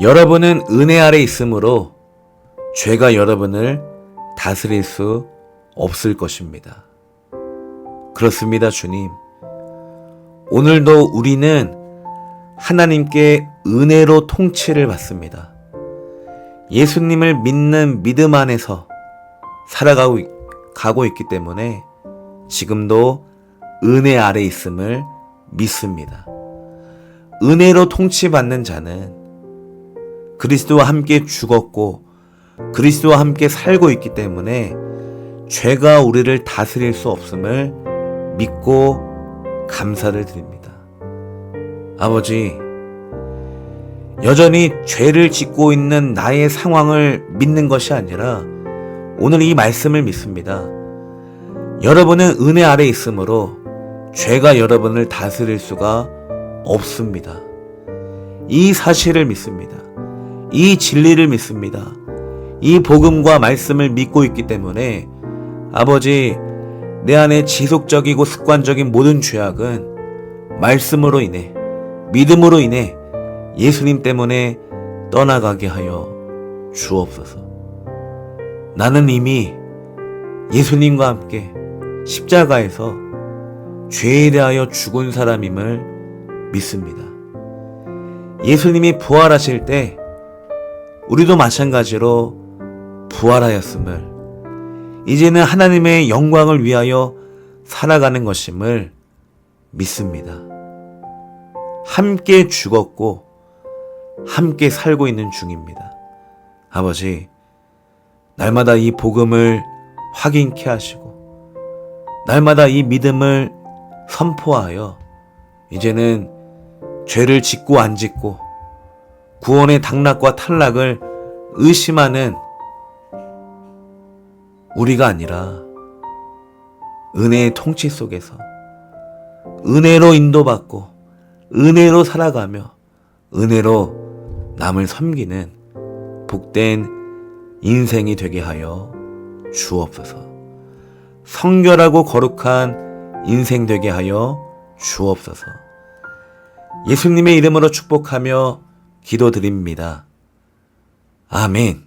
여러분은 은혜 아래 있으므로 죄가 여러분을 다스릴 수 없을 것입니다. 그렇습니다, 주님. 오늘도 우리는 하나님께 은혜로 통치를 받습니다. 예수님을 믿는 믿음 안에서 살아가고 있- 가고 있기 때문에 지금도 은혜 아래 있음을 믿습니다. 은혜로 통치받는 자는 그리스도와 함께 죽었고 그리스도와 함께 살고 있기 때문에 죄가 우리를 다스릴 수 없음을 믿고 감사를 드립니다. 아버지, 여전히 죄를 짓고 있는 나의 상황을 믿는 것이 아니라 오늘 이 말씀을 믿습니다. 여러분은 은혜 아래 있으므로 죄가 여러분을 다스릴 수가 없습니다. 이 사실을 믿습니다. 이 진리를 믿습니다. 이 복음과 말씀을 믿고 있기 때문에 아버지, 내 안에 지속적이고 습관적인 모든 죄악은 말씀으로 인해, 믿음으로 인해 예수님 때문에 떠나가게 하여 주옵소서. 나는 이미 예수님과 함께 십자가에서 죄에 대하여 죽은 사람임을 믿습니다. 예수님이 부활하실 때 우리도 마찬가지로 부활하였음을 이제는 하나님의 영광을 위하여 살아가는 것임을 믿습니다. 함께 죽었고 함께 살고 있는 중입니다. 아버지, 날마다 이 복음을 확인케 하시고 날마다 이 믿음을 선포하여 이제는 죄를 짓고 안 짓고 구원의 당락과 탈락을 의심하는 우리가 아니라 은혜의 통치 속에서 은혜로 인도받고 은혜로 살아가며 은혜로 남을 섬기는 복된 인생이 되게 하여 주옵소서. 성결하고 거룩한 인생 되게 하여 주옵소서. 예수님의 이름으로 축복하며 기도드립니다. 아멘.